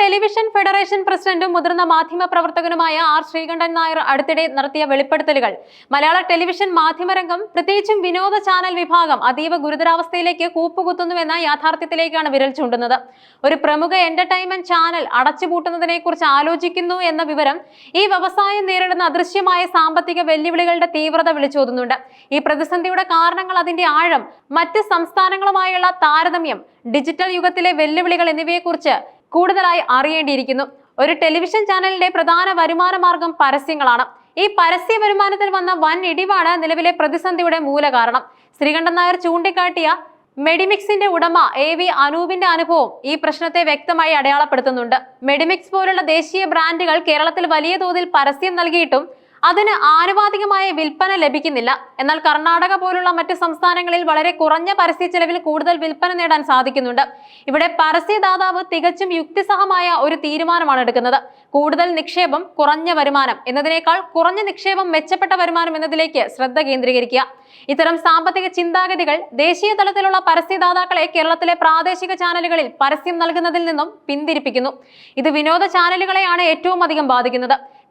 Television federation പ്രസിഡന്റും മുതിർന്ന മാധ്യമ പ്രവർത്തകനുമായ ആർ ശ്രീകണ്ഠൻ നായർ അടുത്തിടെ നടത്തിയ വെളിപ്പെടുത്തലുകൾ. മലയാള ടെലിവിഷൻ മാധ്യമരംഗം പ്രത്യേകിച്ചും വിനോദ ചാനൽ വിഭാഗം അതീവ ഗുരുതരാവസ്ഥയിലേക്ക് കൂപ്പുകുത്തുന്നുവെന്ന യാഥാർത്ഥ്യത്തിലേക്കാണ് വിരൽ ചൂണ്ടുന്നത്. ഒരു പ്രമുഖ എന്റർടൈൻമെന്റ് ചാനൽ അടച്ചുപൂട്ടുന്നതിനെ കുറിച്ച് ആലോചിക്കുന്നു എന്ന വിവരം ഈ വ്യവസായം നേരിടുന്ന അദൃശ്യമായ സാമ്പത്തിക വെല്ലുവിളികളുടെ തീവ്രത വിളിച്ചോതുന്നുണ്ട്. ഈ പ്രതിസന്ധിയുടെ കാരണങ്ങൾ അതിന്റെ ആഴം മറ്റ് സംസ്ഥാനങ്ങളുമായുള്ള താരതമ്യം ഡിജിറ്റൽ യുഗത്തിലെ വെല്ലുവിളികൾ എന്നിവയെക്കുറിച്ച് കൂടുതലായി അറിയേണ്ടിയിരിക്കുന്നു. ഒരു ടെലിവിഷൻ ചാനലിന്റെ പ്രധാന വരുമാന മാർഗം പരസ്യങ്ങളാണ്. ഈ പരസ്യ വരുമാനത്തിൽ വന്ന വൻ ഇടിവാണ് നിലവിലെ പ്രതിസന്ധിയുടെ മൂല കാരണം ശ്രീകണ്ഠൻ നായർ ചൂണ്ടിക്കാട്ടിയ മെഡിമിക്സിന്റെ ഉടമ എ വി അനൂപിന്റെ അനുഭവം ഈ പ്രശ്നത്തെ വ്യക്തമായി അടയാളപ്പെടുത്തുന്നുണ്ട്. മെഡിമിക്സ് പോലുള്ള ദേശീയ ബ്രാൻഡുകൾ കേരളത്തിൽ വലിയ തോതിൽ പരസ്യം നൽകിയിട്ടും അതിന് ആനുപാതികമായ വിൽപ്പന ലഭിക്കുന്നില്ല. എന്നാൽ കർണാടക പോലുള്ള മറ്റ് സംസ്ഥാനങ്ങളിൽ വളരെ കുറഞ്ഞ പരസ്യ ചെലവിൽ കൂടുതൽ വിൽപ്പന നേടാൻ സാധിക്കുന്നുണ്ട്. ഇവിടെ പരസ്യദാതാവ് തികച്ചും യുക്തിസഹമായ ഒരു തീരുമാനമാണ് എടുക്കുന്നത്. കൂടുതൽ നിക്ഷേപം കുറഞ്ഞ വരുമാനം എന്നതിനേക്കാൾ കുറഞ്ഞ നിക്ഷേപം മെച്ചപ്പെട്ട വരുമാനം എന്നതിലേക്ക് ശ്രദ്ധ കേന്ദ്രീകരിക്കുക. ഇത്തരം സാമ്പത്തിക ചിന്താഗതികൾ ദേശീയ തലത്തിലുള്ള പരസ്യദാതാക്കളെ കേരളത്തിലെ പ്രാദേശിക ചാനലുകളിൽ പരസ്യം നൽകുന്നതിൽ നിന്നും പിന്തിരിപ്പിക്കുന്നു. ഇത് വിനോദ ചാനലുകളെയാണ് ഏറ്റവും അധികം ബാധിക്കുന്നത്.